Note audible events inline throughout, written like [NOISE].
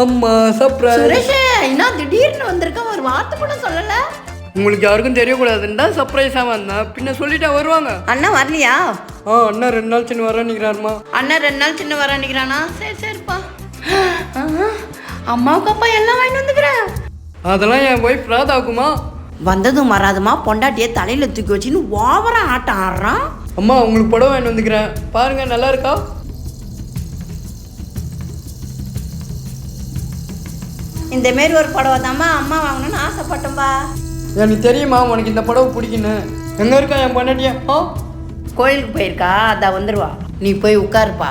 அம்மா சர்ப்ரைஸ் சுரேஷ் என்ன திடீர்னு வந்திருக்க? ஒரு வார்த்தை கூட சொல்லல. உங்களுக்கு யாருக்கும் தெரியக்கூடாதுன்னு தான் சர்ப்ரைஸாக வந்தேன் பின்ன சொல்லிட்டா வருவாங்க. அண்ணா வரலையா? ஆ அண்ணா ரெண்டு நாள் சின்ன வரேன்னுக்கிறாருமா அண்ணன் ரெண்டு நாள் சின்ன வர நிக்கிறானா சரி சரிப்பா. ஆஹா, அம்மாவுக்கு அப்பா எல்லாம் வாங்கிட்டு வந்துக்கிறேன் அதெல்லாம் என் ஒய்ஃப் ராதாக்குமா வந்ததும் வராதுமா பொண்டாட்டியை தலையில தூக்கி வச்சுன்னு ஓவரா ஆட்டம் ஆடுறான். அம்மா உங்களுக்கு புடவை வாங்கிட்டு வந்துக்கிறேன். பாருங்க நல்லா இருக்கா? இந்த மாரி ஒரு புடவை தாம்மா அம்மா வாங்கணும்னு ஆசைப்பட்டோம்பா எனக்கு தெரியுமா உனக்கு இந்த புடவை பிடிக்குன்னு? எங்கே இருக்கா என் பொண்டாட்டியா? ஆ கோயிலுக்கு போயிருக்கா அதான் வந்துருவா. நீ போய் உட்காருப்பா.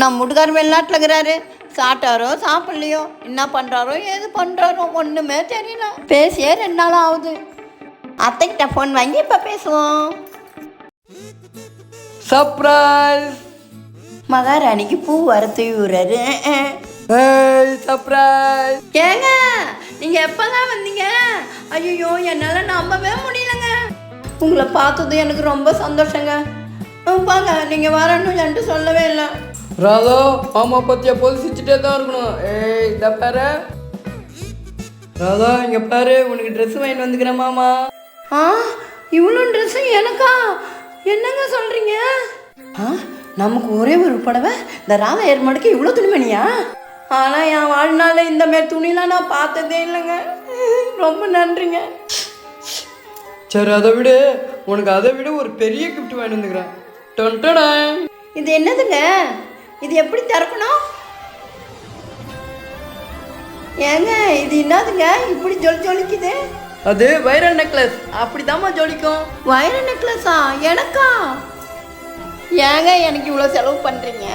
நம்ம முட்டுக்கார் வெளிநாட்டில் இருக்கிறாரு. சாப்பிட்டாரோ சாப்பிட்லையோ என்ன பண்ணுறாரோ ஏது பண்ணுறாரோ ஒன்றுமே தெரியல. பேசியே ரெண்டு நாள் ஆகுது. அத்தைக்கிட்ட ஃபோன் வாங்கி இப்போ பேசுவோம். சர்ப்ரைஸ் மகாராணிக்கு பூ வறுத்து விடுறாரு ஏய் சர்ப்ரைஸ் ஏங்க நீங்கள் எப்போங்க வந்தீங்க? ஐயோ என்னால் நம்பவே முடியலங்க. உங்களை பார்த்ததும் எனக்கு ரொம்ப சந்தோஷங்க. ம், வாங்க நீங்கள் வரணும் என்கிட்ட சொல்லவே இல்லை. ராதா மாமா பத்தி எப்போது சிரிச்சுட்டே தான் இருக்கணும். ஏய் இந்த பாரு. ராதா இங்க பாரு உனக்கு ட்ரெஸ் வாங்கிட்டு வந்துக்கிறேன் மாமா. ஆ இவ்வளோ ட்ரெஸ்ஸு எனக்கா? என்னங்க சொல்கிறீங்க ஆ நமக்கு ஒரே ஒரு புடவை இந்த ராதா ஏர்மாடுக்கு இவ்வளோ துணிமணியா? ஆனால் என் வாழ்நாளில் இந்த மாதிரி துணிலாம் நான் பார்த்ததே இல்லைங்க. ரொம்ப நன்றிங்க. சரி அதை விட. உனக்கு அதை விட ஒரு பெரிய gift வாங்கிட்டு வந்துக்கிறேன் இது என்னதுங்க? இது எப்படி திறக்கணும்? ஏங்க இது என்னதுங்க? இப்படி ஜொலி ஜொலிக்குது. அது வைரல் நெக்லஸ் அப்படிதாம்மா ஜொலிக்கும். வைர நெக்லஸா எனக்கா? ஏங்க எனக்கு இவ்வளோ செலவு பண்ணுறீங்க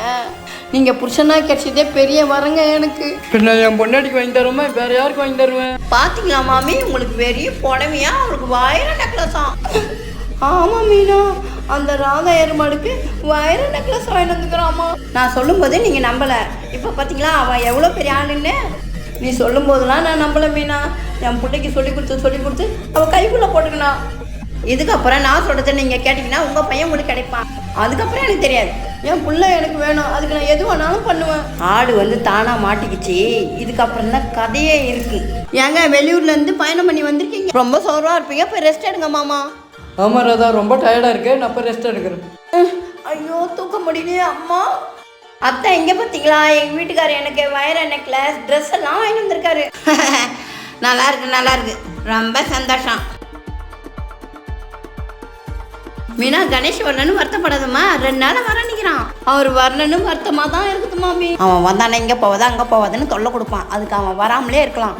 நீங்கள் புருஷனா கிடைச்சதே பெரிய வரங்க எனக்கு. பின்ன என் பொண்டாட்டிக்கு வாங்கி தருமா வேற யாருக்கு வாங்கி தருவேன்? பாத்தீங்களா மாமி? உங்களுக்கு பெரிய புடவையா? அவளுக்கு வைர நெக்லஸா? ஆமா மீனா. அந்த ராதா எருமாடுக்கு வைர நெக்லஸ் வாங்கிட்டு வந்துக்கிறாமா. நான் சொல்லும் போதே நீங்க நம்பல. இப்ப பாத்தீங்களா அவ எவ்வளவு பெரிய ஆளுன்னு? நீ சொல்லும் போதெல்லாம் நான் நம்பல மீனா. என் பிள்ளைக்கு சொல்லி கொடுத்து சொல்லி கொடுத்து அவ கைக்குள்ள போட்டுக்கணும் இதுக்கப்புறம் நான் சொல்றதை நீங்க கேட்டீங்கன்னா உங்க பையன் உங்களுக்கு கிடைப்பான். அதுக்கப்புறம் எனக்கு தெரியாது. என் புள்ள எனக்கு வேணும். அதுக்கு நான் எது வேணாலும் பண்ணுவேன். ஆடு வந்து தானா மாட்டிக்கிச்சு. இதுக்கப்புறம் தான் கதையே இருக்கு. ஏங்க வெளியூர்ல இருந்து பயணம் பண்ணி வந்திருக்கீங்க? ரொம்ப சோர்வா இருப்பீங்க. போய் ரெஸ்ட் எடுங்க மாமா. ஆமா ராதா. ரொம்ப டயர்டா இருக்கு. நான் போய் ரெஸ்ட் எடுக்கிறேன். ஐயோ தூக்க முடியலையே அம்மா. அத்தை எங்க பார்த்தீங்களா எங்க வீட்டுக்காரர் எனக்கு வயர நெக்லஸ் ட்ரெஸ் எல்லாம் வாங்கி வந்திருக்காரு. [LAUGHS] நல்லா இருக்கு நல்லா இருக்கு. ரொம்ப சந்தோஷம். மீனா கணேஷ் வரலன்னு வருத்தப்படாதம்மா. ரெண்டு நாள் வர நிற்கிறான் அவர் வரலன்னு வருத்தமாக தான் இருக்குது மாமி அவன் வந்தானே இங்கே போவதா அங்கே போவாதுன்னு தொல்லை கொடுப்பான். அதுக்கு அவன் வராமலே இருக்கலாம்.